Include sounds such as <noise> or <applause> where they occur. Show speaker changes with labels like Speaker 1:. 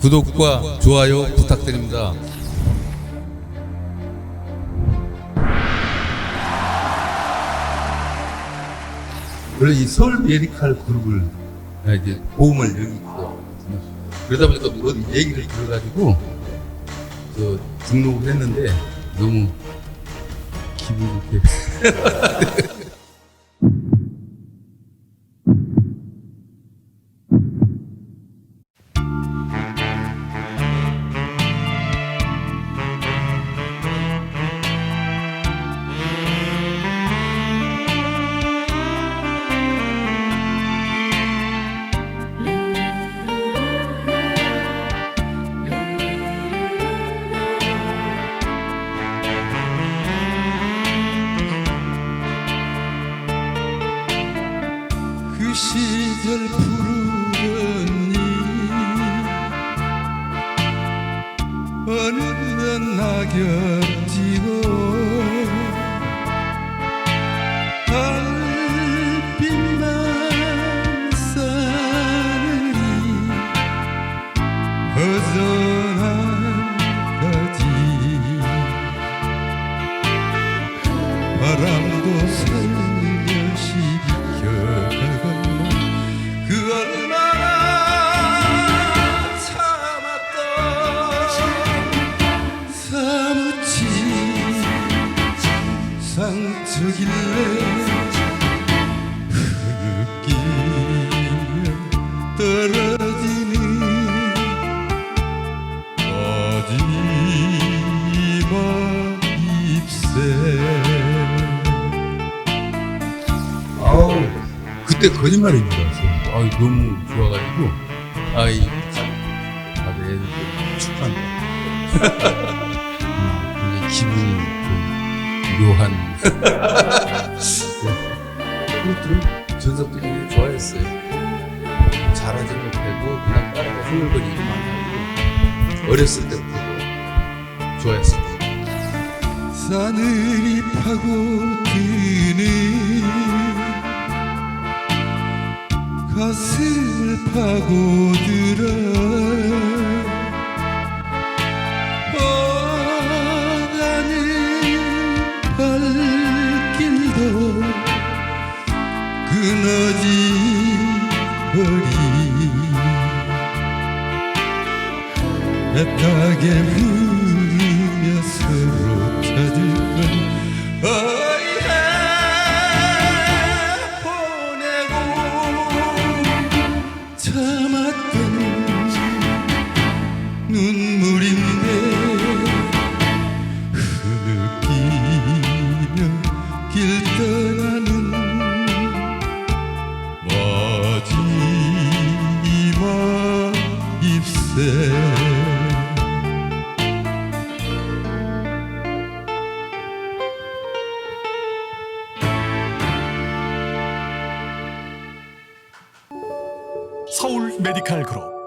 Speaker 1: 구독과 좋아요 부탁드립니다. 원래 이 서울 메디칼 그룹을 아, 이제 보험을 여기 있고 그러다 보니까 어디 얘기를 들어가지고 저 등록을 했는데 너무 기분이 좋게 <laughs> <laughs>
Speaker 2: 그 시절 푸르던 이 어느덧 낙엽 지고 달빛만 싸늘히 허전한 가지. 바람도 살
Speaker 1: 그때 거짓말인 줄 알았어요. 아 너무 좋아가지고 아이 다들 애들 축하한다. 음, 기분이 좀 묘한. 그것들은 전석도 굉장히 좋아했어요. 잘하지 못하고 그냥 따라가 흥얼거리기만 하고 어렸을 때부터 좋아했어요.
Speaker 2: 사늘이 파고드는 가슴을 파고들어. 애타게 부르며 서로 찾을
Speaker 3: 서울 메디칼 그룹